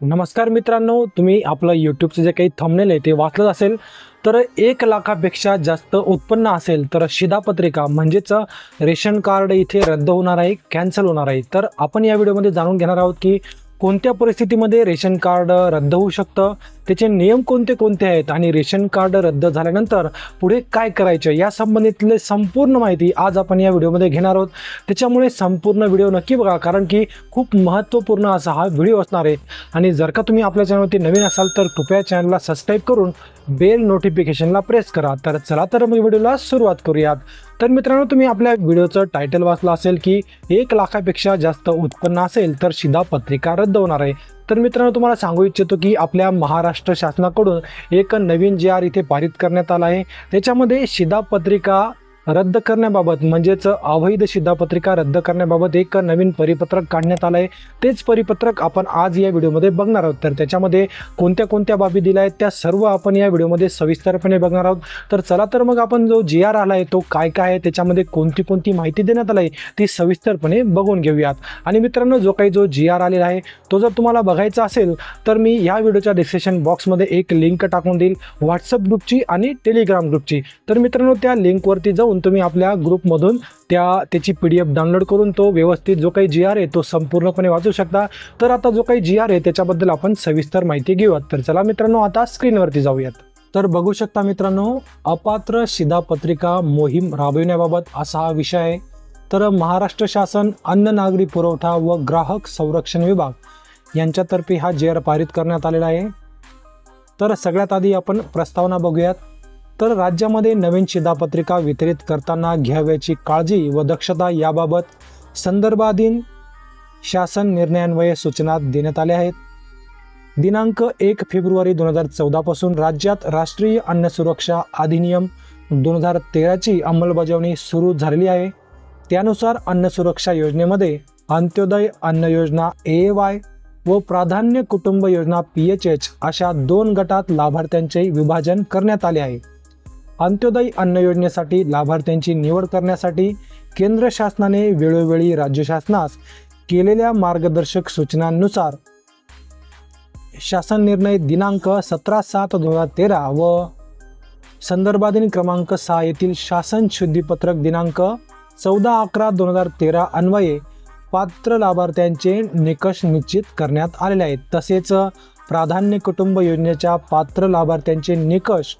नमस्कार मित्रांनो तुम्ही आपलं यूट्यूबचं जे काही थंबनेल आहे ते वाचलं असेल तर एक लाखापेक्षा जास्त उत्पन्न असेल तर शिधापत्रिका म्हणजेच रेशन कार्ड इथे रद्द होणार आहे कॅन्सल होणार आहे. तर आपण या व्हिडिओमध्ये जाणून घेणार आहोत की कोणत्या परिस्थितीमध्ये रेशन कार्ड रद्द होऊ शकतं त्याचे नियम कोणते कोणते आहेत आणि रेशन कार्ड रद्द झाल्यानंतर पुढे काय करायचं या संबंधितले संपूर्ण माहिती आज आपण या व्हिडिओमध्ये घेणार आहोत. त्याच्यामुळे संपूर्ण व्हिडिओ नक्की बघा कारण की खूप महत्त्वपूर्ण असा हा व्हिडिओ असणार आहे. आणि जर का तुम्ही आपल्या चॅनलवरती नवीन असाल तर कृपया चॅनलला सबस्क्राईब करून बेल नोटिफिकेशनला प्रेस करा. तर चला तर मग व्हिडिओला सुरुवात करूयात. तर मित्रांनो तुम्ही आपल्या व्हिडिओचं टायटल वाचलं असेल की एक लाखापेक्षा जास्त उत्पन्न असेल तर शिधापत्रिका रद्द होणार आहे. तर मित्रांनो तुम्हाला सांगू इच्छितो की आपल्या महाराष्ट्र शासनाकडून एक नवीन जे आर इथे पारित करण्यात आला आहे. त्याच्यामध्ये शिधापत्रिका रद्द करण्याबाबत म्हणजेच अवैध शिधापत्रिका रद्द करण्याबाबत एक नवीन परिपत्रक काढण्यात आलं आहे तेच परिपत्रक आपण आज या व्हिडिओमध्ये बघणार आहोत. तर त्याच्यामध्ये कोणत्या कोणत्या बाबी दिल्या आहेत त्या सर्व आपण या व्हिडिओमध्ये सविस्तरपणे बघणार आहोत. तर चला तर मग आपण जो जी आर आला आहे तो काय काय आहे त्याच्यामध्ये कोणती कोणती माहिती देण्यात आली आहे ती सविस्तरपणे बघून घेऊयात. आणि मित्रांनो जो काही जो जी आर आलेला आहे तो जर तुम्हाला बघायचा असेल तर मी या व्हिडिओच्या डिस्क्रिप्शन बॉक्समध्ये एक लिंक टाकून देईल. व्हॉट्सअप ग्रुपची आणि टेलिग्राम ग्रुपची तर मित्रांनो त्या लिंकवरती जाऊन तुम्ही आपल्या ग्रुपमधून त्या त्याची पी डी एफ डाउनलोड करून तो व्यवस्थित जो काही जी आर आहे तो संपूर्णपणे वाचू शकता. तर आता जो काही जी आर आहे त्याच्याबद्दल आपण सविस्तर माहिती घेऊयात. तर चला मित्रांनो आता स्क्रीनवरती जाऊयात. तर बघू शकता मित्रांनो अपात्र शिधापत्रिका मोहीम राबविण्याबाबत असा हा विषय आहे. तर महाराष्ट्र शासन अन्न नागरी पुरवठा व ग्राहक संरक्षण विभाग यांच्यातर्फे हा जे आर पारित करण्यात आलेला आहे. तर सगळ्यात आधी आपण प्रस्तावना बघूयात. तर राज्यामध्ये नवीन शिधापत्रिका वितरित करताना घ्यावयाची काळजी व दक्षता याबाबत संदर्भाधीन शासन निर्णयान्वये सूचना देण्यात आल्या आहेत. दिनांक एक फेब्रुवारी दोन हजार चौदापासून राज्यात राष्ट्रीय अन्न सुरक्षा अधिनियम दोन हजार तेराची अंमलबजावणी सुरू झालेली आहे. त्यानुसार अन्न सुरक्षा योजनेमध्ये अंत्योदय अन्न योजना ए वाय व प्राधान्य कुटुंब योजना पी एच एच अशा दोन गटात लाभार्थ्यांचे विभाजन करण्यात आले आहे. अंत्योदय अन्न योजनेसाठी लाभार्थ्यांची निवड करण्यासाठी केंद्र शासनाने वेळोवेळी राज्य शासनास केलेल्या मार्गदर्शक सूचनांनुसार शासन निर्णय दिनांक सतरा सात दोन हजार तेरा व संदर्भाधीन क्रमांक सहा येथील शासन शुद्धीपत्रक दिनांक चौदा अकरा दोन हजार तेरा अन्वये पात्र लाभार्थ्यांचे निकष निश्चित करण्यात आलेले आहेत. तसेच प्राधान्य कुटुंब योजनेच्या पात्र लाभार्थ्यांचे निकष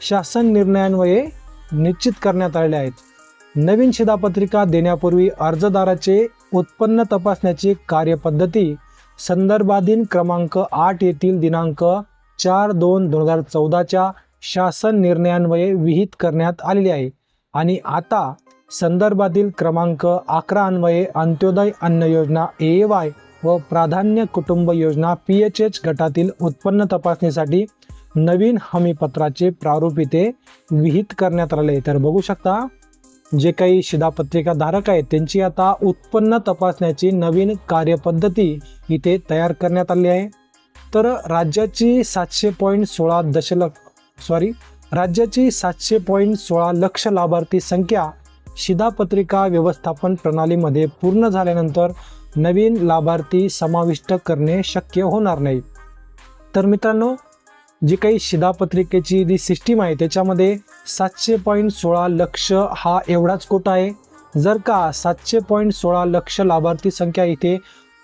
शासन निर्णयान्वये निश्चित करण्यात आलेले आहेत. नवीन शिधापत्रिका देण्यापूर्वी अर्जदाराचे उत्पन्न तपासण्याची कार्यपद्धती संदर्भाधीन क्रमांक आठ येथील दिनांक चार दोन दोन हजार चौदाच्या शासन निर्णयान्वये विहित करण्यात आलेली आहे आणि आता संदर्भातील क्रमांक अकरा अन्वये अंत्योदय अन्न योजना ए वाय व प्राधान्य कुटुंब योजना पी एच एच गटातील उत्पन्न तपासणीसाठी नवीन हमीपत्राचे प्रारूप इथे विहित करण्यात आले. तर बघू शकता जे काही शिधापत्रिका धारक आहेत त्यांची आता उत्पन्न तपासण्याची नवीन कार्यपद्धती इथे तयार करण्यात आली आहे. तर राज्याची सातशे पॉईंट सोळा दशलक्ष सॉरी राज्याची सातशे पॉईंट सोळा लक्ष लाभार्थी संख्या शिधापत्रिका व्यवस्थापन प्रणालीमध्ये पूर्ण झाल्यानंतर नवीन लाभार्थी समाविष्ट करणे शक्य होणार नाही. तर मित्रांनो जी काही शिधापत्रिकेची जी सिस्टीम आहे त्याच्यामध्ये सातशे पॉईंट सोळा लक्ष हा एवढाच कोटा आहे. जर का सातशे पॉईंट सोळा लक्ष लाभार्थी संख्या इथे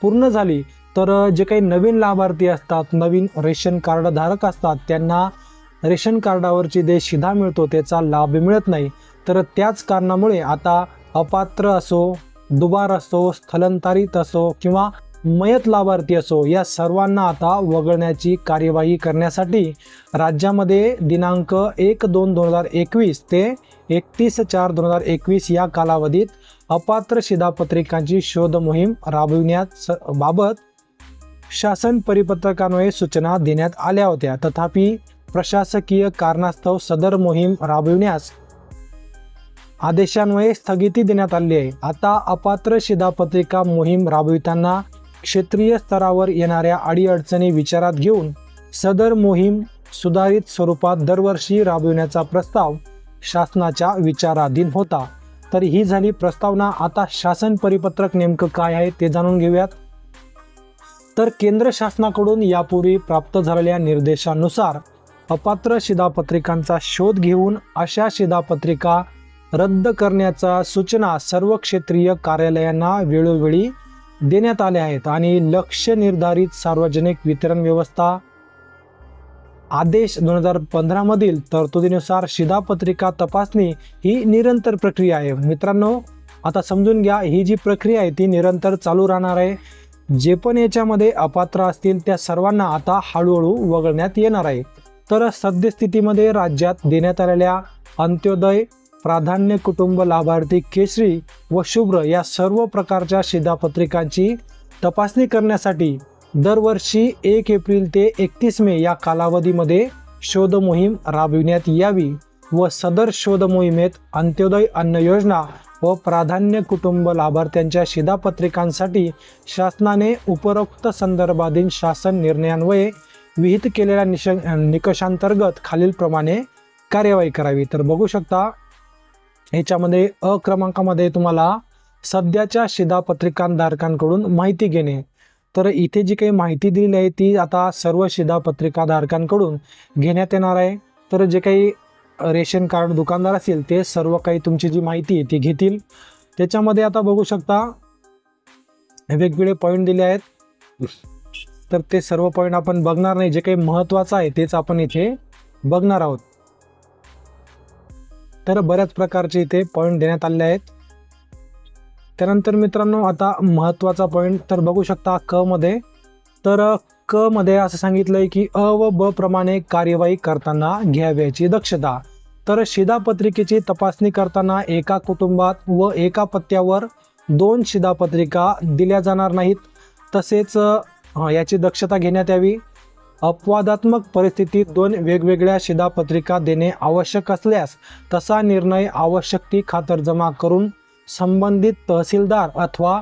पूर्ण झाली तर जे काही नवीन लाभार्थी असतात नवीन रेशन कार्डधारक असतात त्यांना रेशन कार्डावरची जे शिधा मिळतो त्याचा लाभ मिळत नाही. तर त्याच कारणामुळे आता अपात्र असो दुबार असो स्थलांतरित असो किंवा मयत लाभार्थी असो या सर्वांना आता वगळण्याची कार्यवाही करण्यासाठी राज्यामध्ये दिनांक एक दोन दोन हजार एकवीस ते एकतीस चार दोन हजार एकवीस या कालावधीत अपात्र शिधापत्रिकांची शोध मोहीम राबविण्यास बाबत शासन परिपत्रकान्वये सूचना देण्यात आल्या होत्या. तथापि प्रशासकीय कारणास्तव सदर मोहीम राबविण्यास आदेशान्वये स्थगिती देण्यात आली आहे. आता अपात्र शिधापत्रिका मोहीम राबविताना क्षेत्रीय स्तरावर येणाऱ्या अडीअडचणी विचारात घेऊन सदर मोहीम सुधारित स्वरूपात दरवर्षी राबविण्याचा प्रस्ताव शासनाच्या विचाराधीन होता. तर ही झाली प्रस्तावना. आता शासन परिपत्रक नेमकं काय आहे ते जाणून घेऊयात. तर केंद्र शासनाकडून यापूर्वी प्राप्त झालेल्या निर्देशानुसार अपात्र शिधापत्रिकांचा शोध घेऊन अशा शिधापत्रिका रद्द करण्याचा सूचना सर्व क्षेत्रीय कार्यालयांना वेळोवेळी देण्यात आल्या आहेत आणि लक्ष निर्धारित सार्वजनिक वितरण व्यवस्था आदेश दोन हजार पंधरामधील तरतुदीनुसार शिधापत्रिका तपासणी ही निरंतर प्रक्रिया आहे. मित्रांनो आता समजून घ्या ही जी प्रक्रिया आहे ती निरंतर चालू राहणार आहे. जे पण याच्यामध्ये अपात्र असतील त्या सर्वांना आता हळूहळू वगळण्यात येणार आहे. तर सद्यस्थितीमध्ये राज्यात देण्यात आलेल्या अंत्योदय प्राधान्य कुटुंब लाभार्थी केशरी व शुभ्र या सर्व प्रकारच्या शिधापत्रिकांची तपासणी करण्यासाठी दरवर्षी एक एप्रिल ते एकतीस मे या कालावधीमध्ये शोध मोहीम राबविण्यात यावी व सदर शोध मोहिमेत अंत्योदय अन्न योजना व प्राधान्य कुटुंब लाभार्थ्यांच्या शिधापत्रिकांसाठी शासनाने उपरोक्त संदर्भाधीन शासन निर्णयान्वये विहित केलेल्या निश निकषांतर्गत खालीलप्रमाणे कार्यवाही करावी. तर बघू शकता ह्याच्यामध्ये अ क्रमांकामध्ये तुम्हाला सध्याच्या शिधापत्रिकांधारकांकडून माहिती घेणे. तर इथे जी काही माहिती दिलेली आहे ती आता सर्व शिधापत्रिकाधारकांकडून घेण्यात येणार आहे. तर जे काही रेशन कार्ड दुकानदार असतील ते सर्व काही तुमची जी माहिती आहे ती घेतील. त्याच्यामध्ये आता बघू शकता वेगवेगळे पॉईंट दिले आहेत. तर ते सर्व पॉईंट आपण बघणार नाही. जे काही महत्त्वाचं आहे तेच आपण इथे बघणार आहोत. तर बऱ्याच प्रकारचे इथे पॉईंट देण्यात आलेले आहेत. त्यानंतर मित्रांनो आता महत्त्वाचा पॉईंट तर बघू शकता क मध्ये. तर क मध्ये असं सांगितलंय की अ व ब प्रमाणे कार्यवाही करताना घ्याव्याची दक्षता. तर शिधापत्रिकेची तपासणी करताना एका कुटुंबात व एका पत्त्यावर दोन शिधापत्रिका दिल्या जाणार नाहीत. तसेच याची दक्षता घेण्यात यावी. अपवादात्मक परिस्थितीत दोन वेगवेगळ्या शिधापत्रिका देणे आवश्यक असल्यास तसा निर्णय आवश्यक ती खातरजमा करून संबंधित तहसीलदार अथवा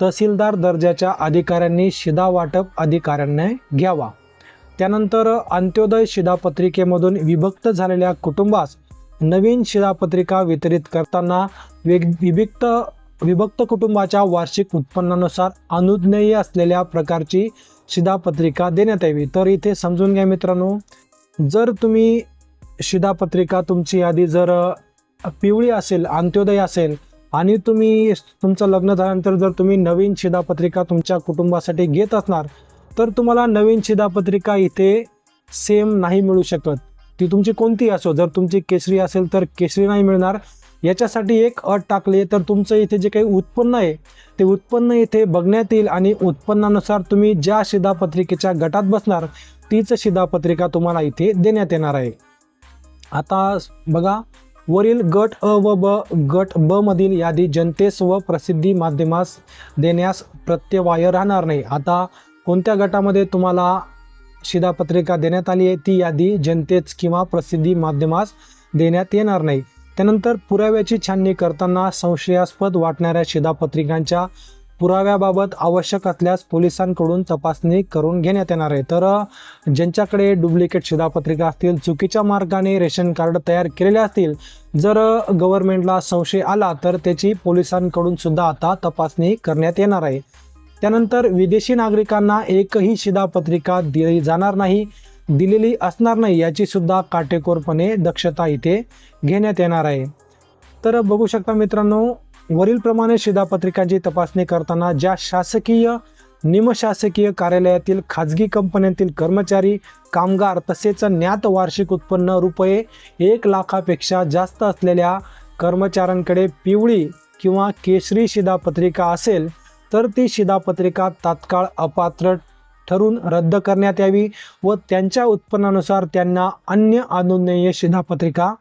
तहसीलदार दर्जाच्या अधिकाऱ्यांनी शिधा वाटप अधिकाऱ्यांनी घ्यावा. त्यानंतर अंत्योदय शिधापत्रिकेमधून विभक्त झालेल्या कुटुंबास नवीन शिधापत्रिका वितरित करताना वेग विभक्त विभक्त कुटुंबाच्या वार्षिक उत्पन्नानुसार अनुज्ञेय असलेल्या प्रकारची शिधापत्रिका देण्यात यावी. तर इथे समजून घ्या मित्रांनो जर तुम्ही शिधापत्रिका तुमची यादी जर पिवळी असेल अंत्योदय असेल आणि तुम्ही तुमचं लग्न झाल्यानंतर जर तुम्ही नवीन शिधापत्रिका तुमच्या कुटुंबासाठी घेत असणार तर तुम्हाला नवीन शिधापत्रिका इथे सेम नाही मिळू शकत. ती तुमची कोणती असो जर तुमची केसरी असेल तर केसरी नाही मिळणार. याच्यासाठी एक अट टाकली तर तुमचं इथे जे काही उत्पन्न आहे ते उत्पन्न इथे बघण्यात येईल आणि उत्पन्नानुसार तुम्ही ज्या शिधापत्रिकेच्या गटात बसणार तीच शिधापत्रिका तुम्हाला इथे देण्यात येणार आहे. आता बघा वरील गट अ व ब गट ब मधील यादी जनतेस व प्रसिद्धी माध्यमास देण्यास प्रत्यवाय राहणार नाही. आता कोणत्या गटामध्ये तुम्हाला शिधापत्रिका देण्यात आली आहे ती यादी जनतेच किंवा प्रसिद्धी माध्यमास देण्यात येणार नाही. त्यानंतर पुराव्याची छाननी करताना संशयास्पद वाटणाऱ्या शिधापत्रिकांच्या पुराव्याबाबत आवश्यक असल्यास पोलिसांकडून तपासणी करून घेण्यात येणार आहे. तर ज्यांच्याकडे डुप्लिकेट शिधापत्रिका असतील चुकीच्या मार्गाने रेशन कार्ड तयार केलेले असतील जर गव्हर्नमेंटला संशय आला तर त्याची पोलिसांकडून सुद्धा आता तपासणी करण्यात येणार आहे. त्यानंतर विदेशी नागरिकांना एकही शिधापत्रिका दिली जाणार नाही. दिलेली असणार नाही याची सुद्धा काटेकोरपणे दक्षता इथे घेण्यात येणार आहे. तर बघू शकता मित्रांनो वरीलप्रमाणे शिधापत्रिकांची तपासणी करताना ज्या शासकीय निमशासकीय कार्यालयातील खाजगी कंपन्यांतील कर्मचारी कामगार तसेच ज्ञात वार्षिक उत्पन्न रुपये एक लाखापेक्षा जास्त असलेल्या कर्मचाऱ्यांकडे पिवळी किंवा केशरी शिधापत्रिका असेल तर ती शिधापत्रिका तात्काळ अपात्र ठरून रद्द करण्यात यावी व त्यांच्या उत्पन्नानुसार त्यांना अन्य अनुज्ञेय शिधापत्रिका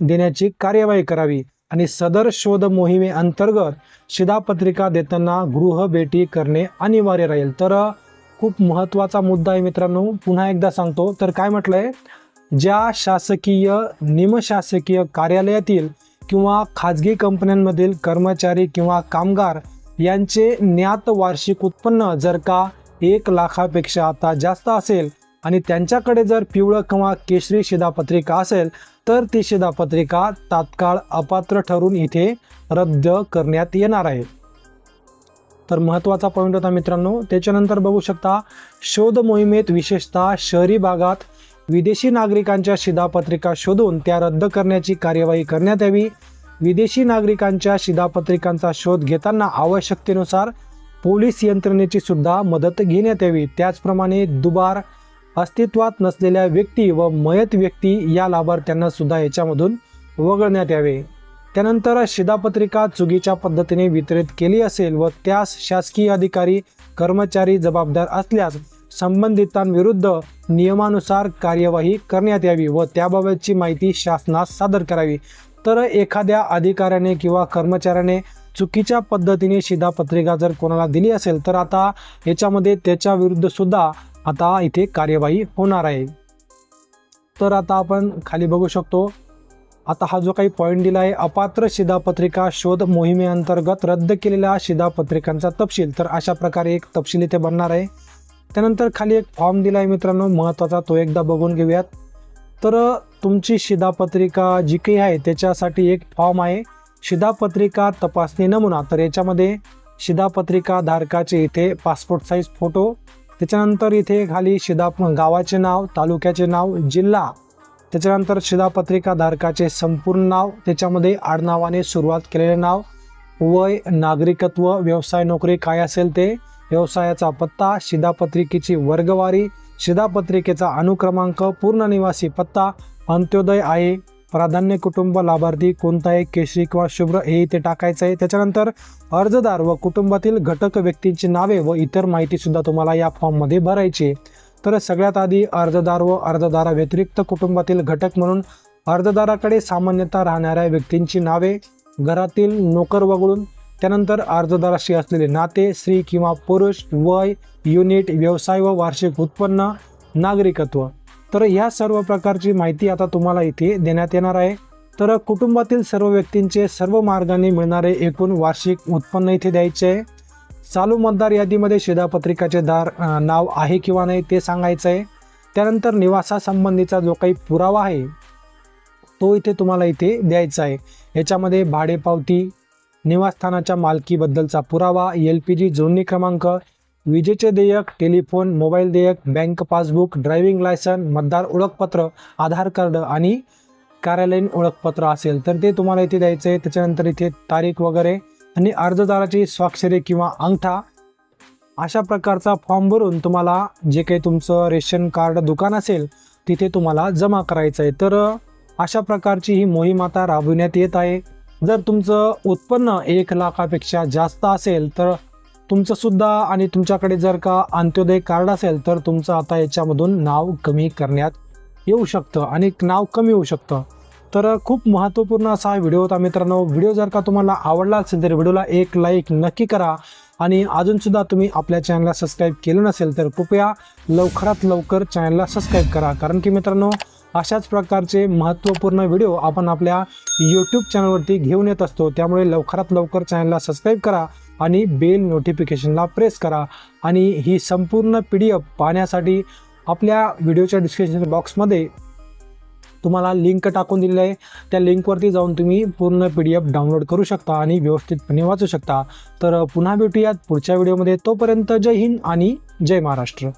देण्याची कार्यवाही करावी आणि सदर शोध मोहिमेअंतर्गत शिधापत्रिका देताना गृह भेटी करणे अनिवार्य राहील. तर खूप महत्त्वाचा मुद्दा आहे मित्रांनो. पुन्हा एकदा सांगतो. तर काय म्हटलं आहे ज्या शासकीय निमशासकीय कार्यालयातील किंवा खाजगी कंपन्यांमधील कर्मचारी किंवा कामगार यांचे ज्ञात वार्षिक उत्पन्न जर का एक लाखापेक्षा आता जास्त असेल आणि त्यांच्याकडे जर पिवळं किंवा केशरी शिधापत्रिका असेल तर ती शिधापत्रिका तात्काळ अपात्र ठरून इथे रद्द करण्यात येणार आहे. तर महत्त्वाचा पॉईंट होता मित्रांनो त्याच्यानंतर बघू शकता शोध मोहिमेत विशेषतः शहरी भागात विदेशी नागरिकांच्या शिधापत्रिका शोधून त्या रद्द करण्याची कार्यवाही करण्यात यावी. विदेशी नागरिकांच्या शिधापत्रिकांचा शोध घेताना आवश्यकतेनुसार पोलीस यंत्रणेची सुद्धा मदत घेण्यात यावी. त्याचप्रमाणे दुबार अस्तित्वात नसलेल्या व्यक्ती व मयत व्यक्ती या लाभार्थ्यांना सुद्धा याच्यामधून वगळण्यात यावे. त्यानंतर शिधापत्रिका चुकीच्या पद्धतीने वितरित केली असेल व त्यास शासकीय अधिकारी कर्मचारी जबाबदार असल्यास संबंधितांविरुद्ध नियमानुसार कार्यवाही करण्यात यावी व त्याबाबतची माहिती शासनास सादर करावी. तर एखाद्या अधिकाऱ्याने किंवा कर्मचाऱ्याने चुकीच्या पद्धतीने शिधापत्रिका जर कोणाला दिली असेल तर आता याच्यामध्ये त्याच्या विरुद्ध सुद्धा आता इथे कार्यवाही होणार आहे. तर आता आपण खाली बघू शकतो आता हा जो काही पॉईंट दिला आहे अपात्र शिधापत्रिका शोध मोहिमेअंतर्गत रद्द केलेल्या शिधापत्रिकांचा तपशील. तर अशा प्रकारे एक तपशील इथे बनणार आहे. त्यानंतर खाली एक फॉर्म दिला आहे मित्रांनो महत्त्वाचा तो एकदा बघून घेऊयात. तर तुमची शिधापत्रिका जी काही आहे त्याच्यासाठी एक फॉर्म आहे. शिधापत्रिका तपासणी नमुना. तर याच्यामध्ये शिधापत्रिका धारकाचे इथे पासपोर्ट साईज फोटो त्याच्यानंतर इथे खाली शिधा गावाचे नाव तालुक्याचे नाव जिल्हा त्याच्यानंतर शिधापत्रिका धारकाचे संपूर्ण नाव त्याच्यामध्ये आडनावाने सुरुवात केलेले नाव वय नागरिकत्व व्यवसाय नोकरी काय असेल ते व्यवसायाचा पत्ता शिधापत्रिकेची वर्गवारी शिधापत्रिकेचा अनुक्रमांक पूर्ण निवासी पत्ता अंत्योदय आहे. प्राधान्य कुटुंब लाभार्थी कोणता आहे केशरी किंवा शुभ्र हे इथे टाकायचं आहे. त्याच्यानंतर अर्जदार व कुटुंबातील घटक व्यक्तींची नावे व इतर माहितीसुद्धा तुम्हाला या फॉर्ममध्ये भरायची आहे. तर सगळ्यात आधी अर्जदार व अर्जदारा व्यतिरिक्त कुटुंबातील घटक म्हणून अर्जदाराकडे सामान्यतः राहणाऱ्या व्यक्तींची नावे घरातील नोकर वगळून त्यानंतर अर्जदाराशी असलेले नाते स्त्री किंवा पुरुष वय युनिट व्यवसाय व वार्षिक उत्पन्न नागरिकत्व. तर ह्या सर्व प्रकारची माहिती आता तुम्हाला इथे देण्यात येणार आहे. तर कुटुंबातील सर्व व्यक्तींचे सर्व मार्गाने मिळणारे एकूण वार्षिक उत्पन्न इथे द्यायचे. आहे चालू मतदार यादीमध्ये शिधापत्रिकाचे दार नाव आहे किंवा नाही ते सांगायचं आहे त्यानंतर निवासासंबंधीचा जो काही पुरावा आहे तो इथे तुम्हाला इथे द्यायचा आहे. याच्यामध्ये भाडेपावती निवासस्थानाच्या मालकीबद्दलचा पुरावा एल पी जी जोडणी क्रमांक विजेचे देयक टेलिफोन मोबाईल देयक बँक पासबुक ड्रायव्हिंग लायसन मतदार ओळखपत्र आधार कार्ड आणि कार्यालयीन ओळखपत्र असेल तर ते तुम्हाला इथे द्यायचं. आहे त्याच्यानंतर इथे तारीख वगैरे आणि अर्जदाराची स्वाक्षरी किंवा अंगठा अशा प्रकारचा फॉर्म भरून तुम्हाला जे काही तुमचं रेशन कार्ड दुकान असेल तिथे तुम्हाला जमा करायचं आहे. तर अशा प्रकारची ही मोहीम आता राबविण्यात येत आहे. जर तुमचं उत्पन्न एक लाखापेक्षा जास्त असेल तर तुमचं सुद्धा आणि तुमच्याकडे जर का अंत्योदय कार्ड असेल तर तुमचं आता याच्यामधून नाव कमी करण्यात येऊ शकतं आणि नाव कमी होऊ शकतं. तर खूप महत्त्वपूर्ण असा हा व्हिडिओ होता मित्रांनो. व्हिडिओ जर का तुम्हाला आवडला असेल तर व्हिडिओला एक लाईक नक्की करा आणि अजूनसुद्धा तुम्ही आपल्या चॅनलला सबस्क्राईब केलं नसेल तर कृपया लवकरात लवकर चॅनलला सबस्क्राईब करा. कारण की मित्रांनो अशाच प्रकारचे महत्त्वपूर्ण व्हिडिओ आपण आपल्या यूट्यूब चॅनलवरती घेऊन येत असतो. त्यामुळे लवकरात लवकर चॅनलला सबस्क्राईब करा आणि बेल नोटिफिकेशनला प्रेस करा. आणि ही संपूर्ण पी डी एफ पाहण्यासाठी आपल्या व्हिडिओच्या डिस्क्रिप्शन बॉक्समध्ये तुम्हाला लिंक टाकून दिलेली आहे. त्या लिंकवरती जाऊन तुम्ही पूर्ण पी डी एफ डाउनलोड करू शकता आणि व्यवस्थितपणे वाचू शकता. तर पुन्हा भेटूयात पुढच्या व्हिडिओमध्ये तोपर्यंत जय हिंद आणि जय महाराष्ट्र.